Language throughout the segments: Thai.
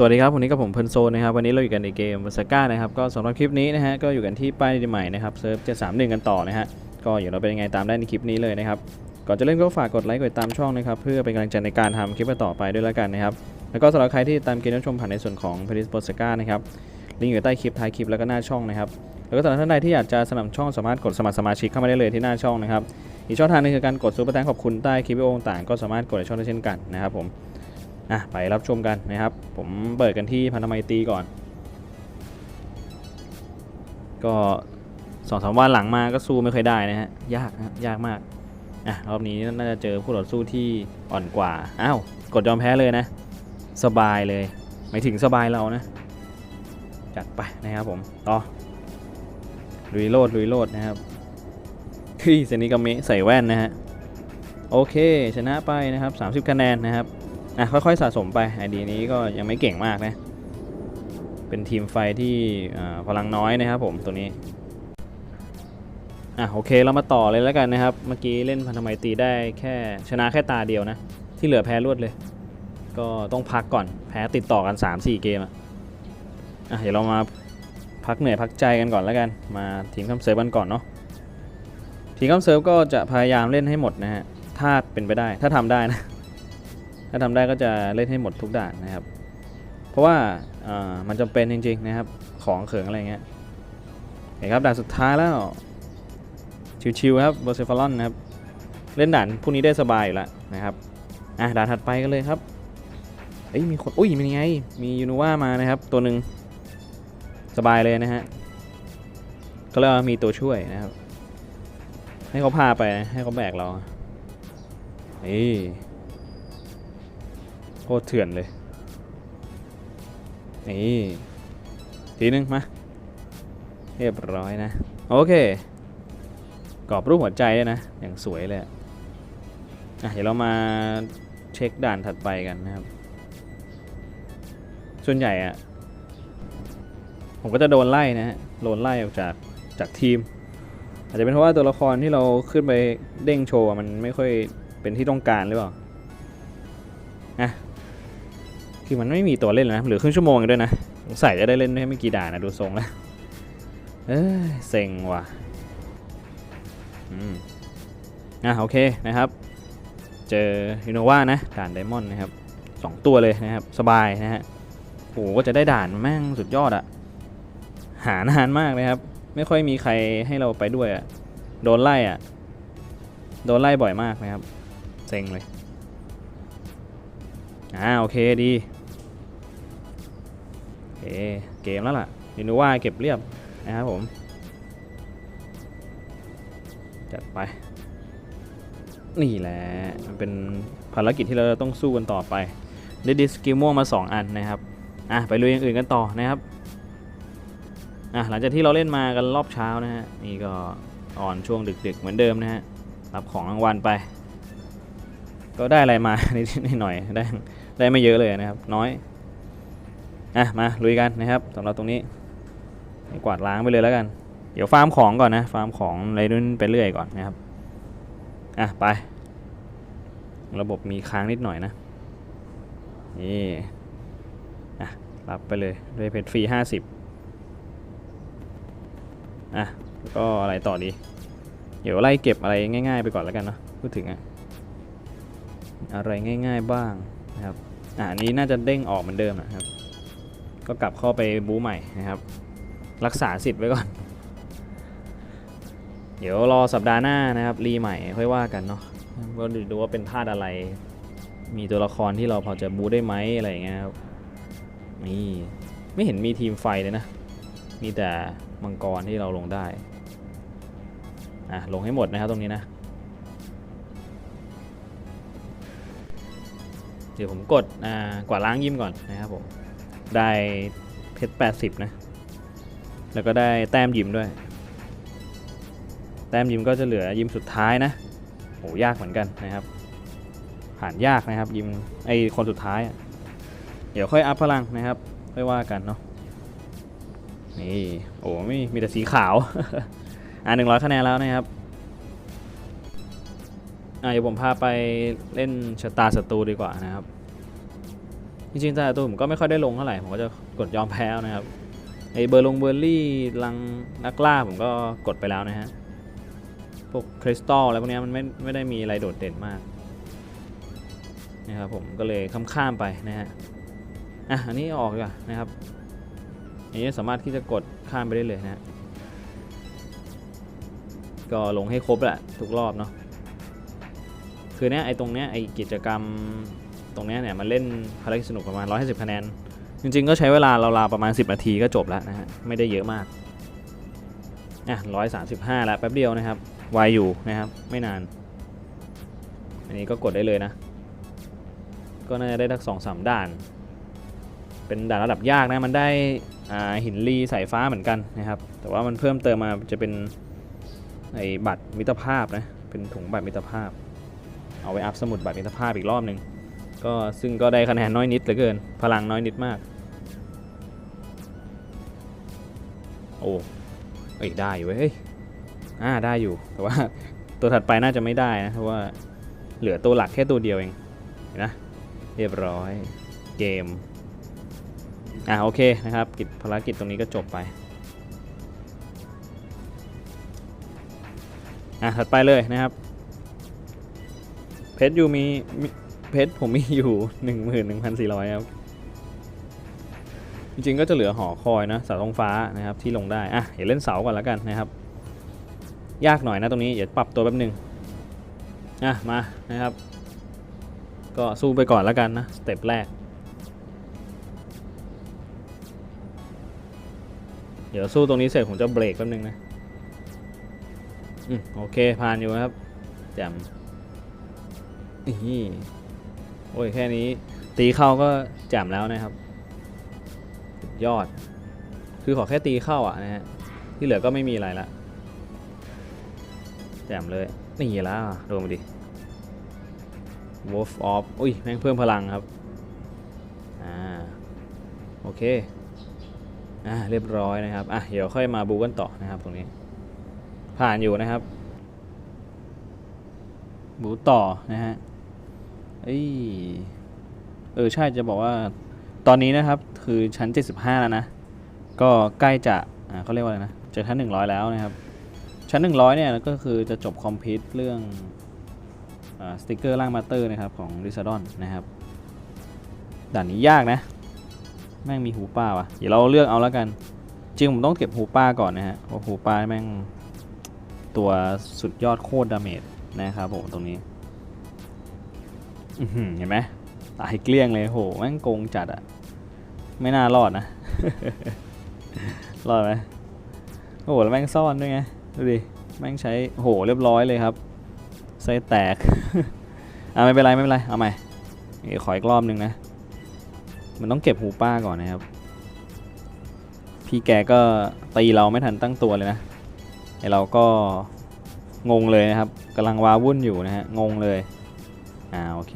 สวัสดีครับวันนี้กับผมเพลินโซนนะครับวันนี้เราอยู่กันในเกมวาสก้านะครับก็สำหรับคลิปนี้นะฮะก็อยู่กันที่ป้ายใหม่นะครับเซิร์ฟ731กันต่อนะฮะก็อยู่เราเป็นยังไงตามได้ในคลิปนี้เลยนะครับก่อนจะเล่นก็ฝากกดไลค์กดติดตามช่องนะครับเพื่อเป็นกำลังใจในการทำคลิปต่อไปด้วยแล้วกันนะครับแล้วก็สำหรับใครที่ตามเกมรับชมผ่านในส่วนของเพลิสโปสก้านะครับลิงก์อยู่ใต้คลิปท้ายคลิปแล้วก็หน้าช่องนะครับแล้วก็สำหรับท่านใดที่อยากจะสนับช่องสามารถกดสมัครสมาชิกเข้ามาได้เลยที่หน้าช่องนะครับอีกช่องทางนึงคือการกดซูเปอร์แตงขอบคุณใต้คลิปวิดีโอต่างก็สามารถกดในช่องได้เช่นกันนะครับผม อะไปรับชมกันนะครับ ผมเปิดกันที่พันธไมตรีก่อน ก็สองสามวันหลังมาก็สู้ไม่เคอยได้นะฮะยากนะยากมากอะรอบนี้น่าจะเจอผู้ต่อสู้ที่อ่อนกว่าอ้าวกดยอมแพ้เลยนะ สบายเลยไม่ถึงสบายเรานะ จัดไปนะครับผมต่อลุยโลดลุยโลดนะครับที่เซนิกามิใส่แว่นนะฮะโอเคชนะไปนะครับ 30 คะแนนนะครับ อะค่อยๆสะสมไปไอดีนี้ก็ยังไม่เก่งมากนะ เป็นทีมไฟที่พลังน้อยนะครับผมตัวนี้อะโอเคเรามาต่อเลยแล้วกันนะครับ เมื่อกี้เล่นพันธไมตรีได้แค่ชนะแค่ตาเดียวนะ ที่เหลือแพ้รวดเลย ก็ต้องพักก่อนแพ้ติดต่อกัน 3-4 เกมอะอะเดี๋ยวเรามาพักเหนื่อยพักใจกันก่อนแล้วกัน มาทีมคัมเซิร์ฟกันก่อนเนาะทีมคัมเซิร์ฟก็จะพยายามเล่นให้หมดนะฮะถ้าเป็นไปได้ถ้าทำได้นะ ถ้าทำได้ก็จะเล่นให้หมดทุกด่านนะครับ เพราะว่าามันจำเป็นจริงๆนะครับ ของเขิงอะไรเงี้ยโอเคครับด่านสุดท้ายแล้ว ชิวๆครับเบอร์เซฟลอนนะครับ เล่นด่านพวกนี้ได้สบายอยู่แล้วนะครับ อะด่านถัดไปกันเลยครับ เอ้ยมีคน อุ้ยมีไง มียูนูว่ามานะครับ ตัวหนึ่งสบายเลยนะฮะก็เรียกว่ามีตัวช่วยนะครับ ให้เขาพาไปให้เขาแบกเราเอ้ย คตรเถื่อนเลย นี่ ทีนึง มา เรียบร้อยนะ โอเค กรอบรูปหัวใจด้วยนะ อย่างสวยเลยอะอะ เดี๋ยวเรามาเช็คด่านถัดไปกันนะครับ ส่วนใหญ่อะผมก็จะโดนไล่นะฮะ โดนไล่ออกจากจากทีม อาจจะเป็นเพราะว่าตัวละครที่เราขึ้นไปเด้งโชว์มันไม่ค่อยเป็นที่ต้องการหรือเปล่า คือมันไม่มีตัวเล่นแล้วนะเหลือครึ่งชั่วโมงด้วยนะสงสัยจะได้เล่นได้ไม่กี่ด่านนะดูทรงแล้วเอ้ยเซ็งว่ะอืมอะโอเคนะครับ เจอฮิโนวานะด่านไดมอนด์นะครับสองตัวเลยนะครับสบายนะฮะโอ้โหก็จะได้ด่านแม่งสุดยอดอะหานานมากเลยครับ ไม่ค่อยมีใครให้เราไปด้วยอะโดนไล่อะโดนไล่บ่อยมากนะครับเซ็งเลยอ่าโอเคดี เคเกมแล้วล่ะเห็นว่าเก็บเรียบนะครับผม จัดไป นี่แหละ มันเป็นภารกิจที่เราต้องสู้กันต่อไป ได้ดิสกิม่วงมา 2 อันนะครับ อะ ไปลุยอย่างอื่นกันต่อนะครับ อะ หลังจากที่เราเล่นมากันรอบเช้านะฮะ นี่ก็อ่อนช่วงดึกๆ เหมือนเดิมนะฮะ รับของรางวัลไป ก็ได้อะไรมานิดหน่อย ได้ได้ไม่เยอะเลยนะครับ น้อย อะมาลุยกันนะครับสำหรับตรงนี้กวาดล้างไปเลยแล้วกัน เดี๋ยวฟาร์มของก่อนนะ ฟาร์มของอะไรนู่นไปเรื่อยก่อนนะครับ อะไป ระบบมีค้างนิดหน่อยนะ นี่อะรับไปเลยด้วยเพชรฟรี50อะแล้วก็อะไรต่อดี เดี๋ยวไล่เก็บอะไรง่ายๆไปก่อนแล้วกันเนาะพูดถึงอะอะไรง่ายๆบ้างนะครับ อ่านี้น่าจะเด้งออกเหมือนเดิมนะครับ ก็กลับเข้าไปบู๊ใหม่นะครับ รักษาสิทธิ์ไว้ก่อน เดี๋ยวรอสัปดาห์หน้านะครับรีใหม่ค่อยว่ากันเนาะก็ดูว่าเป็นธาตุอะไร มีตัวละครที่เราพอจะบู๊ได้ไหมอะไรอย่างเงี้ยครับนี่ไม่เห็นมีทีมไฟเลยนะ มีแต่มังกรที่เราลงได้อะลงให้หมดนะครับตรงนี้นะ เดี๋ยวผมกดอ่ากวาดล้างยิมก่อนนะครับผม ได้เพชร 80 นะ แล้วก็ได้แต้มยิมด้วย แต้มยิมก็จะเหลือยิมสุดท้ายนะโหยากเหมือนกันนะครับ ผ่านยากนะครับยิมไอคนสุดท้าย เดี๋ยวค่อยอัพพลังนะครับค่อยว่ากันเนาะ นี่โอ้ไม่มีแต่สีขาว อ่าหนึ่งร้อยคะแนนแล้วนะครับอะเดี๋ยวผมพาไปเล่นชะตาศัตรูดีกว่านะครับ จริงๆแต่ตัวผมก็ไม่ค่อยได้ลงเท่าไหร่ ผมก็จะกดยอมแพ้นะครับไอเบอร์ลงเบอร์รี่ลังนักล่าผมก็กดไปแล้วนะฮะ พวกคริสตัลอะไรพวกนี้มันไม่ไม่ได้มีอะไรโดดเด่นมากนะครับผมก็เลยข้ามๆไปนะฮะ อะอันนี้ออกดีกว่านะครับอันนี้สามารถที่จะกดข้ามไปได้เลยนะฮะ ก็ลงให้ครบแหละทุกรอบเนาะ คือเนี้ยไอตรงเนี้ยไอกิจกรรม ตรงนี้เนี่ยมันเล่นภารกิจสนุกประมาณ 150 คะแนน จริงๆ ก็ใช้เวลาราวๆประมาณ 10 นาทีก็จบแล้วนะฮะ ไม่ได้เยอะมาก อะ 135 แล้วแป๊บเดียวนะครับไวอยู่นะครับ ไม่นาน อันนี้ก็กดได้เลยนะ ก็น่าจะได้ทักสองสามด่าน เป็นด่านระดับยากนะ มันได้หินลีสายฟ้าเหมือนกันนะครับ แต่ว่ามันเพิ่มเติมมาจะเป็นไอ้บัตรมิตรภาพนะ เป็นถุงบัตรมิตรภาพ เอาไว้อัพสมุดบัตรมิตรภาพอีกรอบหนึ่ง ก็ซึ่งก็ได้คะแนนน้อยนิดเหลือเกิน พลังน้อยนิดมาก โอ้เอ้ยได้อยู่เว้ยเฮ้ยอ่าได้อยู่ แต่ว่าตัวถัดไปน่าจะไม่ได้นะ เพราะว่าเหลือตัวหลักแค่ตัวเดียวเองนะ เรียบร้อย เกม อ่าโอเคนะครับ กิจภารกิจตรงนี้ก็จบไป อะถัดไปเลยนะครับ เพชรยูมีมี เพชรผมมีอยู่11,400ครับ จริงๆก็จะเหลือหอคอยนะเสาธงฟ้านะครับที่ลงได้อะเดี๋ยวเล่นเสาก่อนแล้วกันนะครับ ยากหน่อยนะตรงนี้เดี๋ยวปรับตัวแป๊บหนึงอะมานะครับ ก็สู้ไปก่อนแล้วกันนะสเต็ปแรกเดี๋ยวสู้ตรงนี้เสร็จผมจะเบรกแป๊บหนึงนะ อืมโอเคผ่านอยู่ครับแจ่มนี่ อ้ยแค่นี้ ตีเข้าก็แจ่มแล้วนะครับ ยอด คือขอแค่ตีเข้าอะนะฮะ ที่เหลือก็ไม่มีอะไรละ แจ่มเลยนี่แล้วดนมาดิ Wolf of อุ้ย แม่งเพิ่มพลังครับ อ่า โอเค อ่า เรียบร้อยนะครับ อะ เดี๋ยวค่อยมาบูกันต่อนะครับตรงนี้ ผ่านอยู่นะครับ บูต่อนะฮะ เอ้ยเออใช่จะบอกว่า ตอนนี้นะครับคือชั้น 75 แล้วนะ ก็ใกล้จะอ่าเขาเรียกว่าอะไรนะจะชั้น 100 แล้วนะครับ ชั้น 100 เนี่ยก็คือจะจบคอมพิวเรื่องอาสติกเกอร์ล่างมาเตอร์นะครับของริซาดอนนะครับด่านนี้ยากนะ แม่งมีหูป้าว่ะเดี๋ยวเราเลือกเอาแล้วกัน จริงผมต้องเก็บหูป้าก่อนนะฮะเพราะหูป้าแม่งตัวสุดยอดโคตรดาเมจนะครับผมตรงนี้ เห็นไหมตายเกลี้ยงเลยโหแม่งโกงจัดอะไม่น่ารอดนะ รอดไหมโอ้โหแล้วแม่งซ่อนด้วยไงดูดิแม่งใช้โหเรียบร้อยเลยครับไส้แตกอะไม่เป็นไรไม่เป็นไรเอาใหม่เดี๋ยวขออีกรอบหนึงนะ มันต้องเก็บหูป้าก่อนนะครับ พี่แกก็ตีเราไม่ทันตั้งตัวเลยนะไอเราก็งงเลยนะครับกำลังวาวุ่นอยู่นะฮะงงเลย อ่าโอเค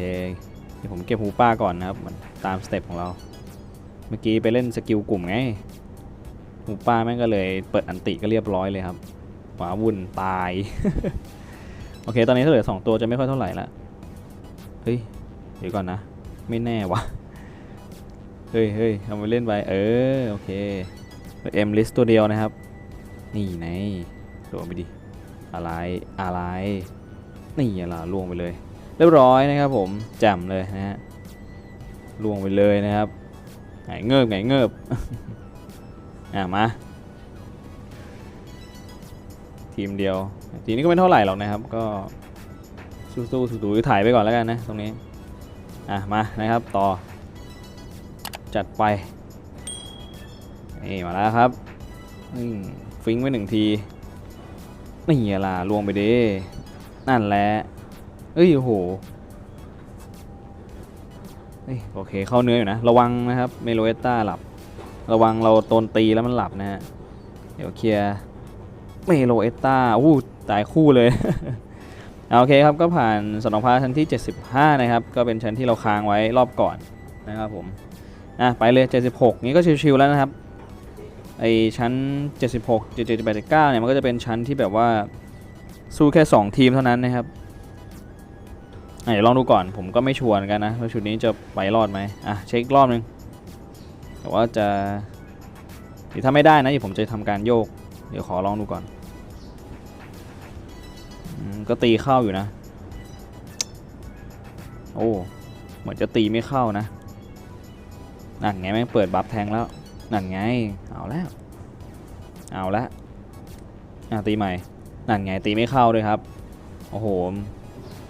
เดี๋ยวผมเก็บหูป้าก่อนนะครับมือนตามสเต็ปของเรา เมื่อกี้ไปเล่นสกิลกลุ่มไงหูป้าแม่งก็เลยเปิดอันติก็เรียบร้อยเลยครับหวาวุ่นตาย โอเค ตอนนี้ถ้าเหลือสองตัวจะไม่ค่อยเท่าไหร่ละเฮ้ยเดี๋ยวก่อนนะ ไม่แน่วะเฮ้ยเฮ้ยเอาไปเล่นไปเออโอเคเอ็มลิสตัวเดียวนะครับ นี่ไงโดนไปดิอะไรอะไรนี่อะไรล่วงไปเลย เรียบร้อยนะครับผมแจ่มเลยนะฮะล่วงไปเลยนะครับไงเงิบไงเงิบอะมาทีมเดียว ทีนี้ก็ไม่เท่าไหร่หรอกนะครับ ก็สู้ๆถูๆถ่ายไปก่อนแล้วกันนะตรงนี้ อะมานะครับต่อ จัดไปนี่มาแล้วครับฟิงไว้หนึ่งทีนี่ล่ะลวงไปดินั่นแหละ เอ้ยโหโอเคเข้าเนื้ออยู่นะ ระวังนะครับเมโลเอตตาหลับ ระวังเราโดนตีแล้วมันหลับนะฮะเดี๋ยวเคลียร์เมโลเอตตาอู้ตายคู่เลยเอาโอเคครับก็ผ่านสนองพาชั้นที่ 75 นะครับ ก็เป็นชั้นที่เราค้างไว้รอบก่อนนะครับผมอะไปเลย 76 นี้ก็ชิวๆแล้วนะครับไอชั้น 76 77 89เนี่ยมันก็จะเป็นชั้นที่แบบว่าสู้แค่ 2 ทีมเท่านั้นนะครับ เดี๋ยวลองดูก่อนผมก็ไม่ชัวร์เหมือนกันนะว่าชุดนี้จะไปรอดไหมอะเช็คอีกรอบนึงแต่ว่าจะหรือถ้าไม่ได้นะเดี๋ยวผมจะทำการโยก เดี๋ยวขอลองดูก่อนอก็ตีเข้าอยู่นะ โอ้เหมือนจะตีไม่เข้านะนั่นไงแม่งเปิดบัฟแทงแล้วนั่นไงเอาแล้วเอาละอะตีใหม่นั่นไงตีไม่เข้าด้วยครับโอ้โห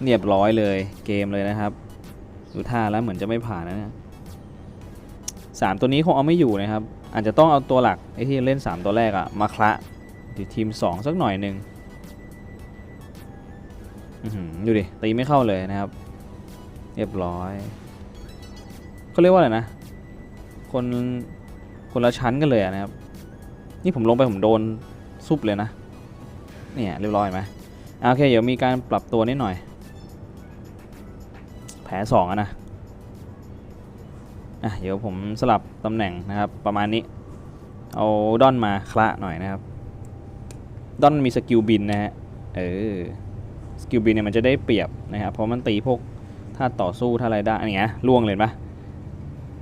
เรียบร้อยเลยเกมเลยนะครับดูท่าแล้วเหมือนจะไม่ผ่านนะเนี่ยสามตัวนี้คงเอาไม่อยู่นะครับ อาจจะต้องเอาตัวหลักไอ้ที่เล่น 3 ตัวแรกอะมาคละที่ทีม 2 สักหน่อยหนึ่งดูดิตีไม่เข้าเลยนะครับ เรียบร้อยเขาเรียกว่าอะไรนะ คนคนละชั้นกันเลยนะครับ นี่ผมลงไปผมโดนซุปเลยนะเนี่ยเรียบร้อยไหมโอเคเดี๋ยวมีการปรับตัวนิดหน่อย ลสองอะนะอะเดี๋ยวผมสลับตำแหน่งนะครับประมาณนี้ เอาดอนมาคละหน่อยนะครับ ดอนมีสกิลบินนะฮะเออสกิลบินเนี่ยมันจะได้เปรียบนะครับเพราะมันตีพวกถ้าต่อสู้ถ้าอะไรได้อันเนี้ยล่วงเลยปะ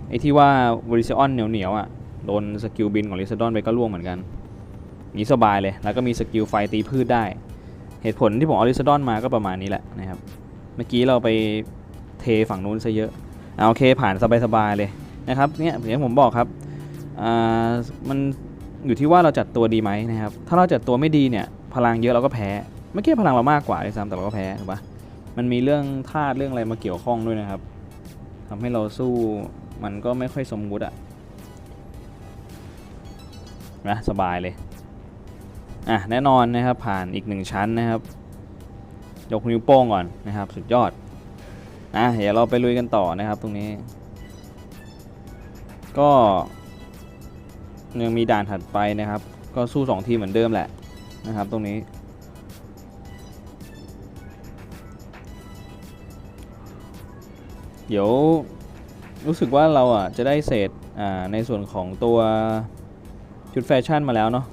ไอ้ที่ว่าบริซออนเหนียวเหนียวๆอะโดนสกิลบินของลิซดอนไปก็ล่วงเหมือนกันนี้สบายเลยแล้วก็มีสกิลไฟตีพืชได้ เหตุผลที่ผมเอาลิซดอนมาก็ประมาณนี้แหละนะครับ เมื่อกี้เราไป เทฝั่งนู้นซะเยอะเอาโอเคผ่านสบายๆเลยนะครับเนี่ยอย่างที่ผมบอกครับอ่ามันอยู่ที่ว่าเราจัดตัวดีไหมนะครับถ้าเราจัดตัวไม่ดีเนี่ยพลังเยอะเราก็แพ้เมื่อกี้พลังเรามากกว่าด้วยซ้ำแต่เราก็แพ้ถูกปะมันมีเรื่องธาตุเรื่องอะไรมาเกี่ยวข้องด้วยนะครับทำให้เราสู้มันก็ไม่ค่อยสมมุติอะนะสบายเลยอะแน่นอนนะครับผ่านอีกหนึ่งชั้นนะครับ ยกนิ้วโป้งก่อนนะครับ สุดยอด อะเดี๋ยวเราไปลุยกันต่อนะครับตรงนี้ ก็ยังมีด่านถัดไปนะครับ ก็สู้2ทีเหมือนเดิมแหละนะครับ ตรงนี้ เดี๋ยวรู้สึกว่าเราอะจะได้เศษอ่าในส่วนของตัวชุดแฟชั่นมาแล้วเนาะ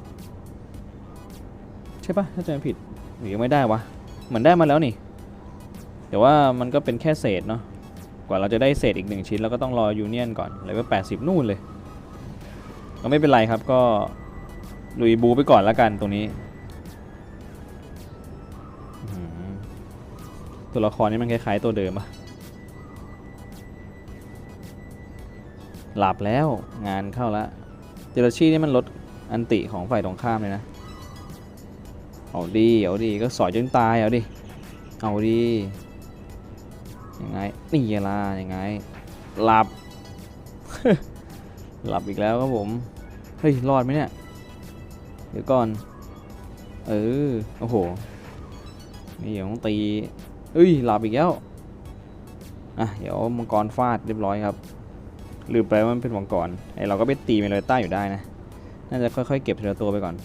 ใช่ปะถ้าจำไม่ผิดหรือยังไม่ได้วะเหมือนได้มาแล้วนี่ แต่ว่ามันก็เป็นแค่เศษเนาะกว่าเราจะได้เศษอีกหนึ่งชิ้นเราก็ต้องรอยูเนียนก่อนเลยว่า80 นู่นเลย ก็ไม่เป็นไรครับก็ลุยบูไปก่อนล้วกันตรงนี้ตัวละครนี่มันคล้ายๆตัวเดิมปะหลับแล้วงานเข้าละเจลชี่นี่มันลดอันติของฝ่ายตรงข้ามเลยนะ เอาดีเอาดีก็สอยจนตายเอาดิ เอาดี ยังไง นี่ล่ะยังไง หลับ หลับอีกแล้วครับผม เฮ้ย รอดไหมเนี่ย เดี๋ยวก่อน เออ โอ้โห นี่เดี๋ยวต้องตีเอ้ย หลับอีกแล้ว อะ เดี๋ยวมังกรฟาดเรียบร้อยครับ ลืมไปว่ามันเป็นมังกร ไอเราก็ไปตีเมโลต้าอยู่ได้นะ น่าจะค่อยๆ เก็บทีละตัวไปก่อน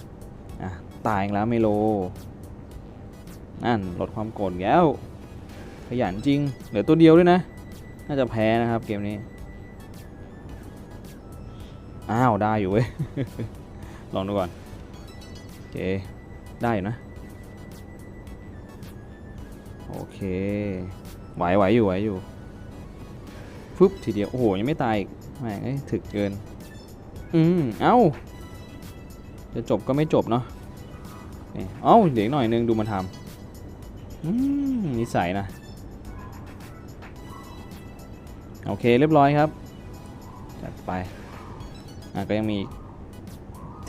อะ ตายแล้วเมโล นั่นลดความโกรธแล้ว ยันจริง เหลือตัวเดียวด้วยนะ น่าจะแพ้นะครับเกมนี้ อ้าว ได้อยู่เว้ย ลองดูก่อน โอเค ได้อยู่นะ โอเค ไหวไหวอยู่ไหวอยู่ฟึบทีเดียว โอ้โห ยังไม่ตายอีกแม่งถึกเกิน อืม เอ้า จะจบก็ไม่จบเนาะเอ้าเดี๋ยวอีกหน่อยนึงดูมันทำอืมนิสัยนะ อเคเรียบร้อยครับจัดไปอะก็ยังมี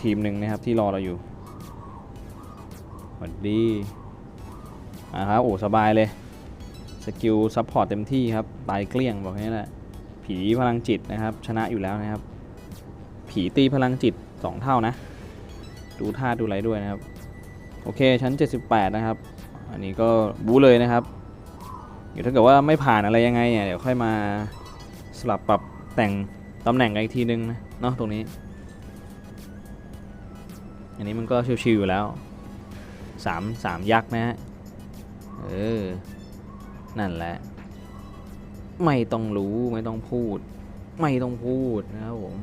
ทีมหนึ่งนะครับที่รอเราอยู่สวัสดีอะครับโอ้สบายเลยสกิลซัพพอร์ตเต็มที่ครับตายเกลี้ยงบอกแค่นี้แหละผีพลังจิตนะครับ ชนะอยู่แล้วนะครับ ผีตีพลังจิต 2 เท่านะ ดูท่าดูไรด้วยนะครับ โอเคชั้น 78 นะครับ อันนี้ก็บู๊เลยนะครับ เดี๋ยวถ้าเกิดว่าไม่ผ่านอะไรยังไงเนี่ยเดี๋ยวค่อยมา สลับปรับแต่งตำแหน่งกันอีกทีนึงนะเนาะตรงนี้ อันนี้มันก็ชิวๆอยู่แล้วสามสามยักษ์นะฮะเออ นั่นแหละ ไม่ต้องรู้ไม่ต้องพูด ไม่ต้องพูดนะครับผม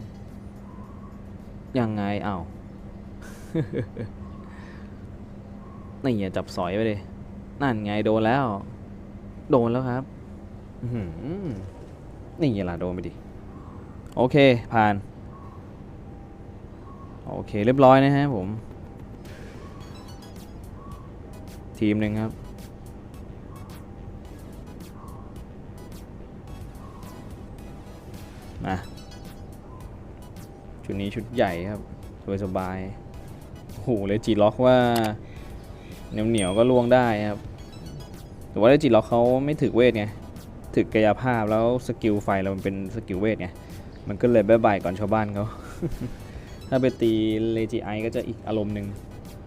ยังไงเอ้านี่อย่าจับสอยไปเลยนั่นไงโดนแล้ว โดนแล้วครับ อื อหือนี่ล่ะโดนไปดิ โอเค ผ่าน โอเค เรียบร้อยนะฮะผม ทีมหนึ่งครับมาชุดนี้ชุดใหญ่ครับสบายสบายโอ้โหเลยจีล็อกว่าเหนียวเหนียวก็ล่วงได้ครับ แต่ว่าเลยจีล็อกเขาไม่ถึกเวทไง ถึกกายภาพแล้วสกิลไฟเรามันเป็นสกิลเวทไง มันก็เลยบายบายก่อนชาวบ้านเขา ถ้าไปตีเลจิไอก็จะอีกอารมณ์หนึ่ง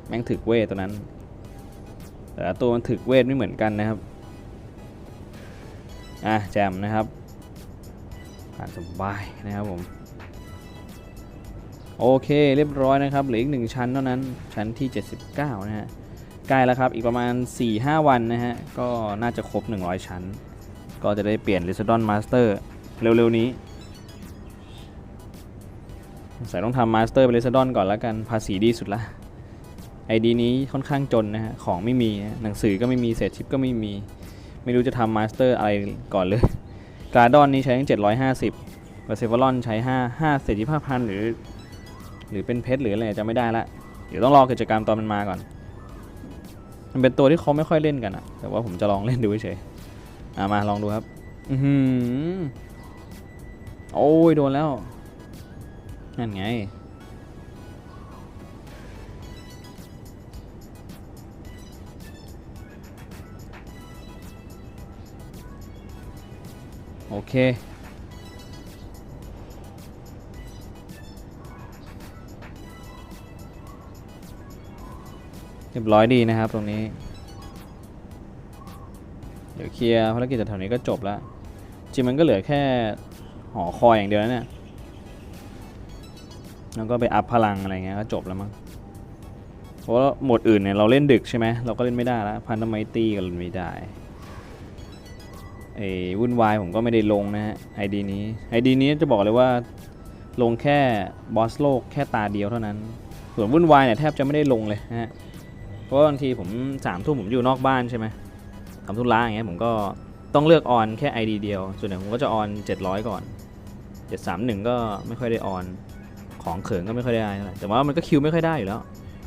แม่งถึกเวทตัวนั้น แต่ตัวมันถึกเวทไม่เหมือนกันนะครับ อะแจมนะครับผ่านสบายนะครับผม โอเคเรียบร้อยนะครับเหลืออีกหนึ่งชั้นเท่านั้นชั้นที่ 79 นะฮะใกล้แล้วครับอีกประมาณ 4-5 วันนะฮะก็น่าจะครบ 100 ชั้น ก็จะได้เปลี่ยน r e s i d o n Master เร็วๆนี้ใส่ต้องทำ Master เป็น r e s i d o n ก่อนแล้วกันภาษีดีสุดละ ID นี้ค่อนข้างจนนะฮะ ของไม่มีหนังสือก็ไม่มีเศษชิปก็ไม่มี ไม่รู้จะทำ Master อะไรก่อนเลยกาดอนนี้ใช้ตั้ง750เปอร์เซฟลอนใช้ 5 5เศษที่5พันหรือ หรือเป็นเพชรหรืออะไรจะไม่ได้ละ เดี๋ยวต้องรอกิจกรรมตอนมันมาก่อน มันเป็นตัวที่เขาไม่ค่อยเล่นกันอะแต่ว่าผมจะลองเล่นดูเฉย อะมาลองดูครับอือหือโอ้ย โดนแล้ว นั่นไง โอเคเรียบร้อยดีนะครับตรงนี้ เดี๋ยวเคลียร์ภารกิจจากแถวนี้ก็จบแล้ว จริงมันก็เหลือแค่หอคอยอย่างเดียวแล้วเนี่ยแล้วก็ไปอัพพลังอะไรเงี้ยก็จบแล้วมั้งเพราะหมดอื่นเนี่ยเราเล่นดึกใช่ไหมเราก็เล่นไม่ได้แล้วพันธไมตรีก็เล่นไม่ได้ไอ้วุ่นวายผมก็ไม่ได้ลงนะฮะไอดีนี้ไอดีนี้จะบอกเลยว่าลงแค่บอสโลกแค่ตาเดียวเท่านั้น ส่วนวุ่นวายเนี่ยแทบจะไม่ได้ลงเลยนะฮะเพราะบางทีผมสามทุ่มผมอยู่นอกบ้านใช่ไหม ทำธุระอย่างเงี้ยผมก็ต้องเลือกออนแค่ ID เดียว ส่วนใหญ่ผมก็จะออน 700 ก่อน 731 ก็ไม่ค่อยได้ออน ของเขิงก็ไม่ค่อยได้เท่าไหร่แต่ว่ามันก็คิวไม่ค่อยได้อยู่แล้ว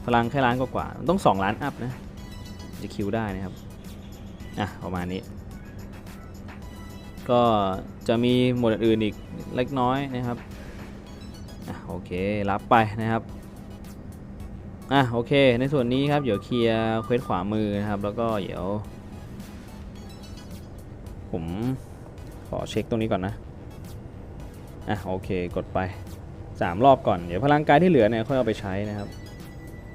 พลังแค่ล้านกว่าๆต้อง 2 ล้านอัพนะ จะคิวได้นะครับ อะ ประมาณนี้ ก็จะมีหมวดอื่นอีกเล็กน้อยนะครับ อะโอเครับไปนะครับ อะโอเค ในส่วนนี้ครับ เดี๋ยวเคลียร์เควสขวามือนะครับ แล้วก็เดี๋ยว ผมขอเช็คตรงนี้ก่อนนะ อะโอเคกดไป 3 รอบก่อน เดี๋ยวพลังกายที่เหลือเนี่ยค่อยเอาไปใช้นะครับ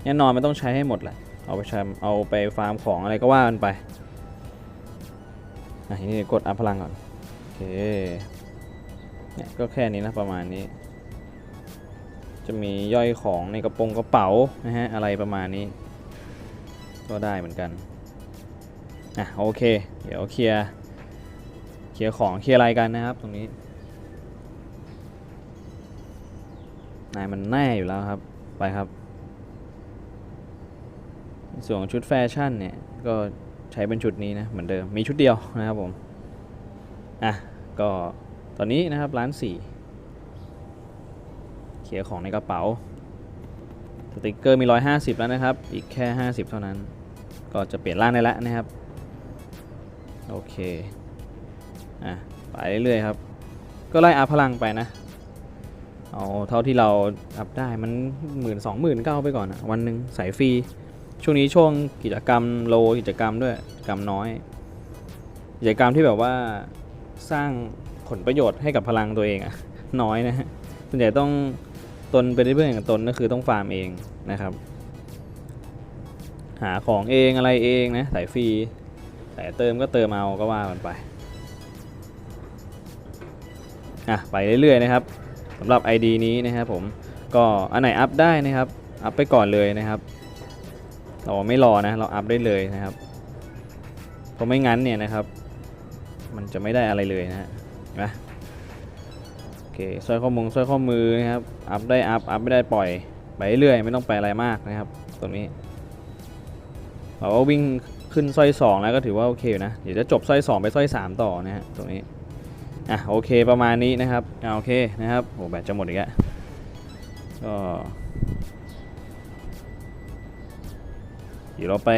แน่นอนมันต้องใช้ให้หมดแหละ เอาไปใช้เอาไปฟาร์มของอะไรก็ว่ากันไป อะทีนี้กดอัพพลังก่อน โอเค เนี่ยก็แค่นี้นะประมาณนี้ จะมีย่อยของในกระโปรงกระเป๋านะฮะอะไรประมาณนี้ ก็ได้เหมือนกัน อะโอเค เดี๋ยวเคลียร์ เคลียร์ของเคลียร์อะไรกันนะครับตรงนี้ นายมันแน่อยู่แล้วครับ ไปครับ ส่วนชุดแฟชั่นเนี่ย ก็ใช้เป็นชุดนี้นะเหมือนเดิม มีชุดเดียวนะครับผม อะ ก็ตอนนี้นะครับร้านสี่เคลียร์ของในกระเป๋า สติกเกอร์มี 150 แล้วนะครับ อีกแค่ 50 เท่านั้น ก็จะเปลี่ยนร่างได้แล้วนะครับ โอเค อะไปเรื่อยๆครับ ก็ไล่อัพพลังไปนะ เอาเท่าที่เราอัพได้มันหมื่นสองหมื่นก็เอาไปก่อนอะวันหนึ่งสายฟรี ช่วงนี้ช่วงกิจกรรมโลกิจกรรมด้วยกิจกรรมน้อย กิจกรรมที่แบบว่าสร้างผลประโยชน์ให้กับพลังตัวเองอะน้อยนะฮะส่วนใหญ่ต้องตนเป็นเพื่อนกับตนก็คือต้องฟาร์มเองนะครับ หาของเองอะไรเองนะสายฟรีสายเติมก็เติมเอาก็ว่ากันไป อะไปเรื่อยๆนะครับสำหรับ ID นี้นะครับผมก็อันไหนอัพได้นะครับอัพไปก่อนเลยนะครับ เราไม่รอนะเราอัพได้เลยนะครับเพราะไม่งั้นเนี่ยนะครับ มันจะไม่ได้อะไรเลยนะฮะเห็นไหมโอเคสร้อยข้อมงสร้อยข้อมือนะครับอัพได้อัพอัพไม่ได้ปล่อยไปเรื่อยไม่ต้องไปอะไรมากนะครับตรงนี้เราก็วิ่งขึ้นสร้อยสองแล้วก็ถือว่าโอเคนะเดี๋ยวจะจบสร้อยสองไปสร้อยสามต่อนะฮะตรงนี้ อะโอเคประมาณนี้นะครับอะโอเคนะครับโอ้แบตจะหมดอีกแล้วก็เดี๋ยวเราไป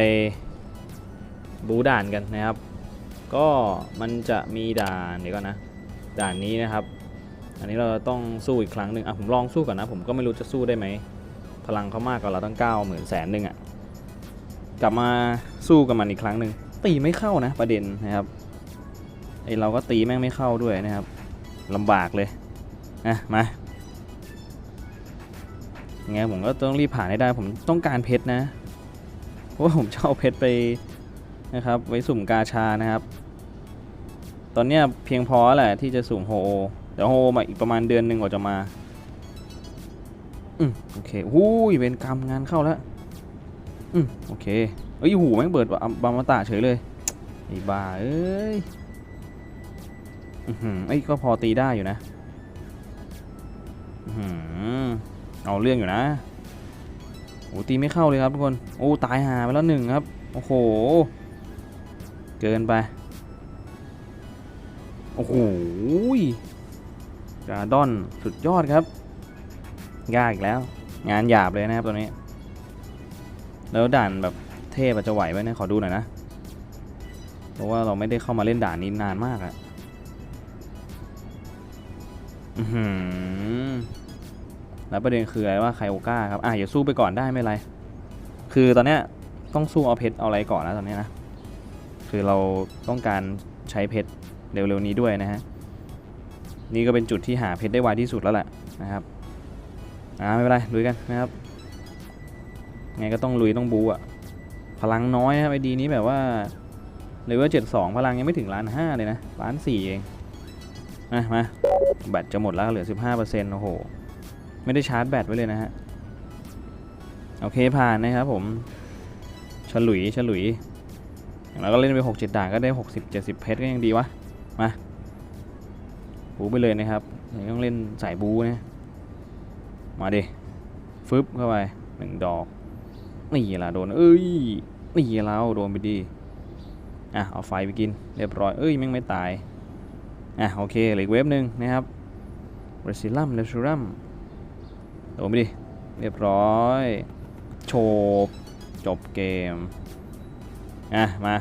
บูด่านกันนะครับ ก็มันจะมีด่านเดี๋ยวก่อนนะด่านนี้นะครับ อันนี้เราต้องสู้อีกครั้งหนึ่งอะผมลองสู้ก่อนนะผมก็ไม่รู้จะสู้ได้ไหมพลังเขามากกว่าเราตั้งเก้าหมื่นแสนหนึ่งอะกลับมาสู้กับมันอีกครั้งหนึ่งตีไม่เข้านะประเด็นนะครับ ไอเราก็ตีแม่งไม่เข้าด้วยนะครับลำบากเลยนะมาไงผมก็ต้องรีบผ่านให้ได้ผมต้องการเพชรนะเพราะว่าผมจะเอาเพชรไปนะครับไว้สุ่มกาชานะครับ ตอนเนี้ยเพียงพอแหละที่จะสุ่มโฮโอเดี๋ยวโฮโอมาอีกประมาณเดือนหนึ่งกว่าจะมาอืมโอเคหูยเวรกรรมงานเข้าแล้วอืมโอเคเอ้ยหูแม่งเปิดบามาตะเฉยเลยไอ้บ้าเอ้ยอือหือ ไอ้ยก็พอตีได้อยู่นะอือหือเอาเรื่องอยู่นะโอ้ตีไม่เข้าเลยครับทุกคน โอ้ตายหาไปแล้วหนึ่งครับ โอ้โห เกินไป โอ้โหกาดอนสุดยอดครับ ยากอีกแล้ว งานหยาบเลยนะครับตัวนี้ แล้วด่านแบบเทพจะไหวไหมเนี่ยขอดูหน่อยนะ เพราะว่าเราไม่ได้เข้ามาเล่นด่านนี้นานมากอะ แล้วประเด็นคืออะไรว่าไคโอก้าครับ อะอย่าสู้ไปก่อนได้ไม่ไร คือตอนเนี้ยต้องสู้เอาเพชรเอาอะไรก่อนนะตอนนี้นะ คือเราต้องการใช้เพชรเร็วๆนี้ด้วยนะฮะ นี่ก็เป็นจุดที่หาเพชรได้ไวที่สุดแล้วแหละนะครับ อ่าไม่เป็นไรลุยกันนะครับ ไงก็ต้องลุยต้องบูอะพลังน้อยนะครับไอดีนี้แบบว่าเลเวลเจ็ดสองพลังยังไม่ถึงล้านห้าเลยนะล้านสี่เอง มามาแบตจะหมดแล้วเหลือสิบห้าเปอร์เซ็นต์โอ้โห ไม่ได้ชาร์จแบตไว้เลยนะฮะ โอเคผ่านนะครับผมฉลุยฉลุยอย่างเราก็เล่นไปหกเจ็ดด่านก็ได้หกสิบเจ็ดสิบเพชรก็ยังดีวะ มาบูไปเลยนะครับต้องเล่นสายบูนะมาดิฟึบเข้าไปหนึ่งดอกนี่ล่ะโดนเอ้ยนี่เราโดนไปดีอะเอาไฟไปกินเรียบร้อยเอ้ยแม่งไม่ตาย อะโอเคเหลืออีกเว็บหนึ่งนะครับเรซิลัมเรซิลัมโดนไปดิ เรียบร้อยโชบจบเกม อะ มา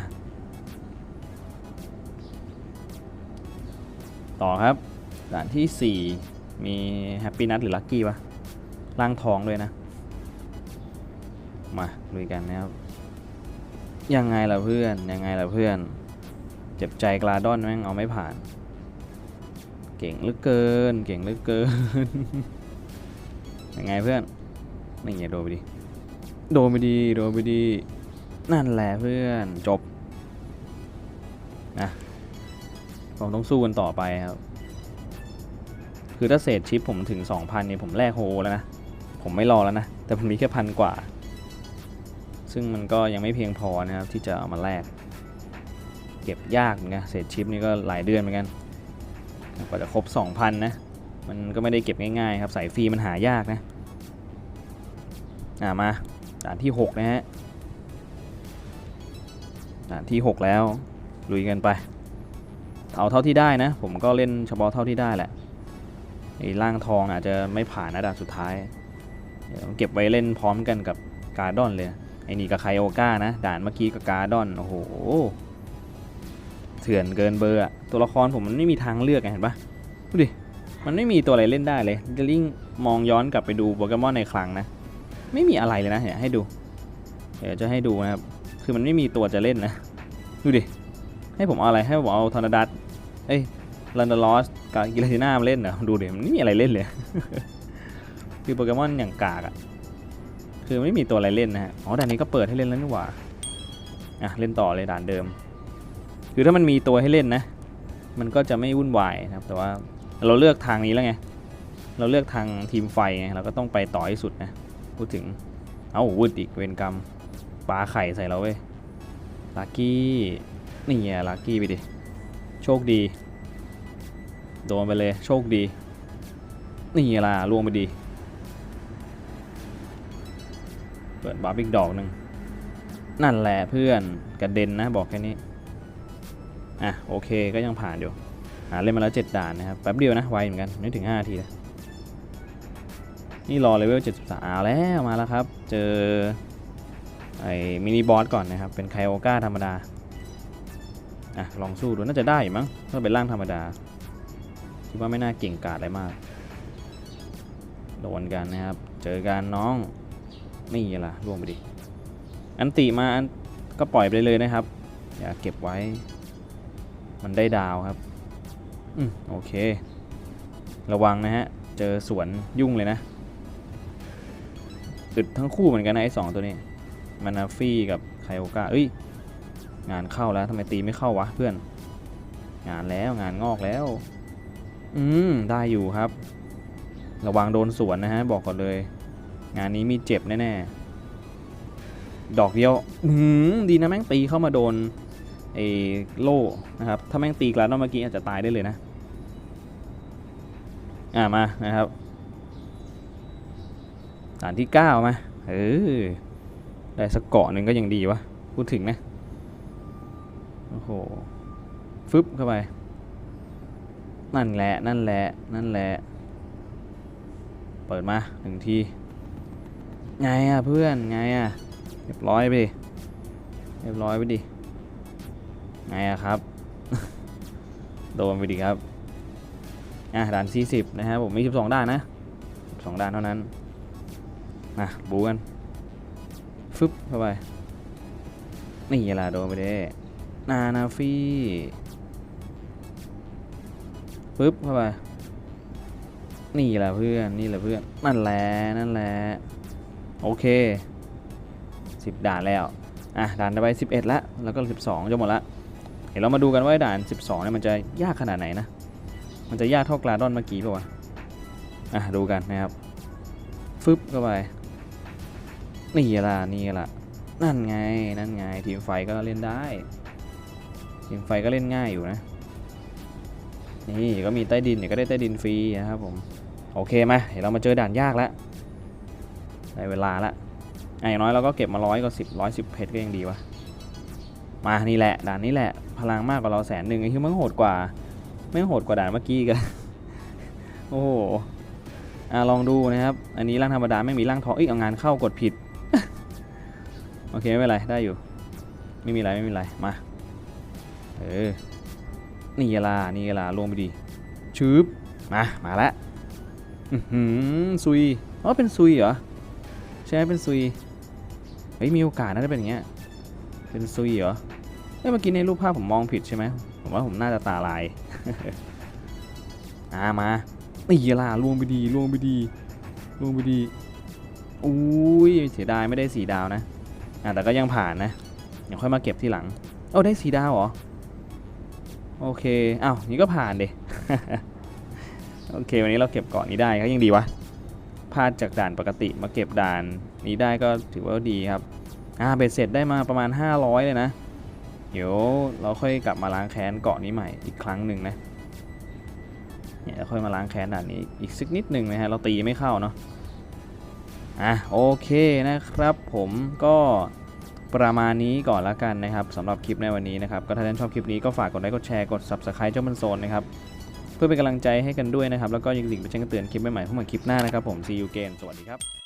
ต่อครับด่านที่ 4 มีแฮปปี้นัทหรือลัคกี้ปะล่างทองด้วยนะ มาลุยกันนะครับ ยังไงล่ะเพื่อน ยังไงล่ะเพื่อน เจ็บใจกลาดอนแม่งเอาไม่ผ่าน เก่งเหลือเกิน เก่งเหลือเกิน ยังไงเพื่อนนี่อย่าโดนไปดิ โดนไปดี โดนไปดี นั่นแหละเพื่อน จบ นะผมต้องสู้กันต่อไปครับ คือถ้าเศษชิปผมถึง 2,000เนี่ยผมแลกโฮแล้วนะ ผมไม่รอแล้วนะ แต่ผมมีแค่พันกว่า ซึ่งมันก็ยังไม่เพียงพอนะครับที่จะเอามาแลก เก็บยากเหมือนกัน เศษชิปนี่ก็หลายเดือนเหมือนกัน กว่าจะครบ 2,000 นะ มันก็ไม่ได้เก็บง่ายๆครับ สายฟรีมันหายากนะ อ่ามาด่านที่ 6 นะฮะด่านที่ 6 แล้ว ลุยกันไป เอาเท่าที่ได้นะ ผมก็เล่นเฉพาะเท่าที่ได้แหละไอ้ล่างทองอาจจะไม่ผ่านนะด่านสุดท้ายเดี๋ยวเก็บไว้เล่นพร้อมกันกับการ์ดอนเลยไอ้นี่กับไคโอก้านะ ด่านเมื่อกี้กับการ์ดอน โอ้โห เถื่อนเกินเบอร์อะตัวละครผมมันไม่มีทางเลือกไงเห็นปะดูดิ มันไม่มีตัวอะไรเล่นได้เลยจะลิงมองย้อนกลับไปดูโปเกมอนในคลังนะ ไม่มีอะไรเลยนะเดี๋ยให้ดู เดี๋ยวจะให้ดูนะครับ คือมันไม่มีตัวจะเล่นนะ ดูดิ ให้ผมเอาอะไร ให้ผมเอาทอร์นาดัสเอ้ยลันดาลอสกับกิลาติน่ามาเล่นเหรอดูดิ มันไม่มีอะไรเล่นเลย คือโปเกมอนอย่างกากอะคือไม่มีตัวอะไรเล่นนะฮะ อ๋อด่านนี้ก็เปิดให้เล่นแล้วนี่หว่า อะ เล่นต่อเลยด่านเดิม คือถ้ามันมีตัวให้เล่นนะ มันก็จะไม่วุ่นวายนะครับ แต่ว่าเราเลือกทางนี้แล้วไง เราเลือกทางทีมไฟไง เราก็ต้องไปต่อให้สุดนะ พูดถึง เอ้าวุดอีกเวรกรรมปลาไข่ใส่เราเว้ยลักกี้ นี่ไงลักกี้ไปดิ โชคดี โดนไปเลย โชคดี นี่ไงล่ะล่วงไปดี เปิดบาร์บิกดอกหนึ่ง นั่นแหละเพื่อน กระเด็นนะบอกแค่นี้ อะโอเคก็ยังผ่านอยู่หาเล่นมาแล้ว 7 ด่านนะครับ แป๊บเดียวนะไวเหมือนกันไม่ถึง5นาทีนะนี่รอเลเวล73เอาแล้วมาแล้วครับ เจอไอ้มินิบอสก่อนนะครับ เป็นไคโอก้าธรรมดาอะลองสู้ดูน่าจะได้มั้งถ้าเป็นร่างธรรมดาคิดว่าไม่น่าเก่งกาจอะไรมาก โดนกันนะครับ เจอกันน้องนี่ล่ะล่วงไปดิ อันติมาอันก็ปล่อยไปเลยนะครับ อย่าเก็บไว้ มันได้ดาวครับ อืมโอเค ระวังนะฮะ เจอสวนยุ่งเลยนะอึดทั้งคู่เหมือนกันนะไอ้สองตัวนี้มานาฟี่กับไคโอกาเอ้ย งานเข้าแล้วทำไมตีไม่เข้าวะเพื่อน งานแล้วงานงอกแล้ว อืม ได้อยู่ครับ ระวังโดนสวนนะฮะ บอกก่อนเลย งานนี้มีเจ็บแน่ๆ ดอกเดียว อืม ดีนะแม่งตีเข้ามาโดน ไอ้โล่นะครับ ถ้าแม่งตีกลาดอนเมื่อกี้อาจจะตายได้เลยนะ อ่ามานะครับด่านที่ 9 มาเออได้สักเกาะหนึ่งก็ยังดีวะ พูดถึงนะ โอ้โห ฟึบเข้าไป นั่นแหละ นั่นแหละ นั่นแหละ เปิดมาหนึ่งที ไงอะเพื่อน ไงอะ เรียบร้อยไปดิ เรียบร้อยไปดิ ไงอะครับ โดนไปดิครับ อะด่าน40นะครับผมมี 12 ด้านนะ 12 ด้านเท่านั้นมาบูกัน ฟึบเข้าไป นี่ล่ะโดนไปเด้นานาฟี่ปึ๊บเข้าไป นี่แหละเพื่อน นี่แหละเพื่อน นั่นแหละ นั่นแหละ โอเค 10 ด่านแล้ว อะ ด่านต่อไป 11 ละ แล้วก็ 12 จะหมดละ เดี๋ยวเรามาดูกันว่าด่าน 12เนี่ยมันจะยากขนาดไหนนะ มันจะยากเท่ากลาดอนเมื่อกี้ป่าวะอะดูกันนะครับ ฟึบเข้าไป นี่ล่ะนี่ล่ะ นั่นไง นั่นไง ทีมไฟก็เล่นได้ ทีมไฟก็เล่นง่ายอยู่นะ นี่ก็มีใต้ดินเนี่ยก็ได้ใต้ดินฟรีนะครับผม โอเคไหมเดี๋ยวเรามาเจอด่านยากแล้วได้เวลาละอย่างน้อยเราก็เก็บมาร้อยก็สิบร้อยสิบเพชรก็ยังดีวะ มานี่แหละด่านนี้แหละ พลังมากกว่าเราแสนหนึ่งไอ้ที่มันโหดกว่าไม่โหดกว่าด่านเมื่อกี้กันโอ้โหอะลองดูนะครับ อันนี้ร่างธรรมดาไม่มีร่างทองเอ้ยเอางานเข้ากดผิด โอเคไม่เป็นไรได้อยู่ ไม่มีไรไม่มีไรมาเออนี่ลานี่ลาลงไปดีชืบมามาแล้วอือหือซุยอ๋อเป็นซุยเหรอใช่เป็นซุยเฮ้ยมีโอกาสน่าจะเป็นอย่างเงี้ยเป็นซุยเหรอ เอ้มื่อกี้ในรูปภาพผมมองผิดใช่ไหมผมว่าผมน่าจะตาลายอ่ามานี่ล่ะลวงไปดีล่วงไปดีล่วงไปดีอุ้ยเสียดายไม่ได้สีดาวนะอ่าแต่ก็ยังผ่านนะเดี๋ยวค่อยมาเก็บทีหลังเอาได้สีดาวเหรอโอเคอ้าวนี่ก็ผ่านเดโอเควันนี้เราเก็บเกาะนี้ได้ก็ยังดีวะพลาดจากด่านปกติมาเก็บด่านนี้ได้ก็ถือว่าดีครับอ่าเบ็ดเสร็จได้มาประมาณ 500 เลยนะ เดี๋ยวเราค่อยกลับมาล้างแค้นเกาะนี้ใหม่อีกครั้งหนึ่งนะเนี่ยค่อยมาล้างแค้นด่านนี้อีกสักนิดหนึ่งนะฮะเราตีไม่เข้าเนาะอะโอเคนะครับผมก็ประมาณนี้ก่อนละกันนะครับสำหรับคลิปในวันนี้นะครับก็ถ้าท่านชอบคลิปนี้ก็ฝากกดไลค์กดแชร์กด subscribe เจ้ามันโซนนะครับเพื่อเป็นกำลังใจให้กันด้วยนะครับแล้วก็ยังสิ่งไปแจ้งเตือนคลิปใหม่ๆเพวกมันคลิปหน้านะครับผม see you again สวัสดีครับ